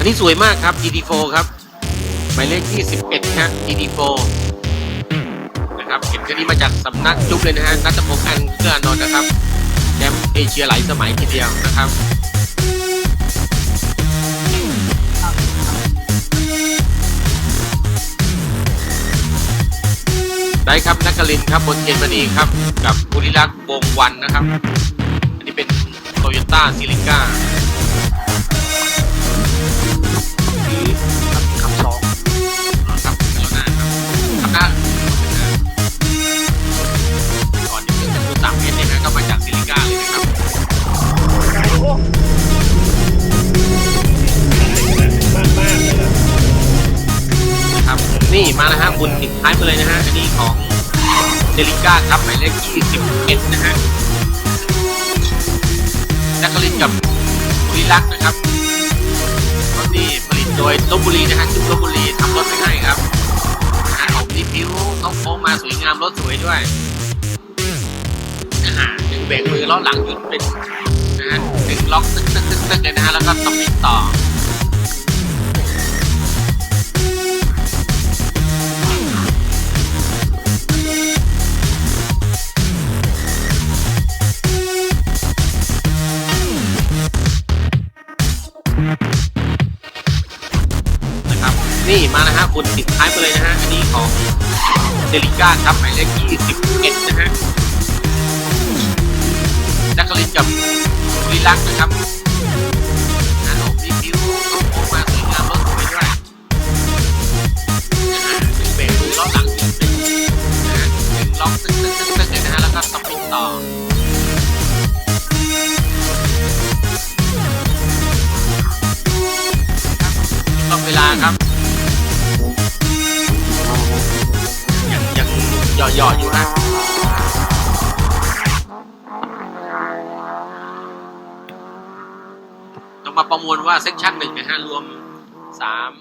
อันนี้สวยมากครับ GT4 ครับหมายเลข21ฮะ GT4 นะครับเห็นคันนี้มาจากสำนักจุ๊บเลยนะฮะนัทพงษ์อันเกื้ออนนท์นะครับแชมป์เอเชียหลายสมัยทีเดียวนะครับได้ครับนักกลินครับบนเทียนมณีครับ กับบุริลักษ์วงวันนะครับ อันนี้เป็นโตโยต้าซิลิก้า นี่มาแล้วฮะคุณติดท้ายไปเลยนะฮะอันนี้ของเซลิก้าครับหมายเลข21นะฮะนักกลินกับบุรีรักนะครับรถนี่ผลิตโดยลบบุรีนะฮะจุ๊บลบบุรีทำรถไปให้ครับนะฮะออกที่ผิวเขาโค้งมาสวยงามรถสวยด้วยนะฮะหนึ่งเบรกมือล้อหลังหยุดเป็นนะฮะหนึ่งล็อกตึ๊กตึ๊กตึ๊กตึ๊กเลยนะฮะแล้วก็สปิดต่อ นี่มานะฮะคุณติดท้ายไปเลยนะฮะอันนี้ของเดลิก้าครับหมายเลข21นะฮะนักลินกับบุรีรักนะครับงานออกรีวิวต้องออกมาสวยงามรถสวยด้วยนะฮะหนึ่งเบรกมือล้อหลังหนึ่งเป็นนะฮะล็อกตึ๊กตึ๊กตึ๊กตึ๊กเลยนะฮะแล้วก็สปินต่อต้องเวลาครับ ย่อๆอยู่นะต้องมาประมวลว่าเซ็กชันหนึ่งนะฮะรวมสาม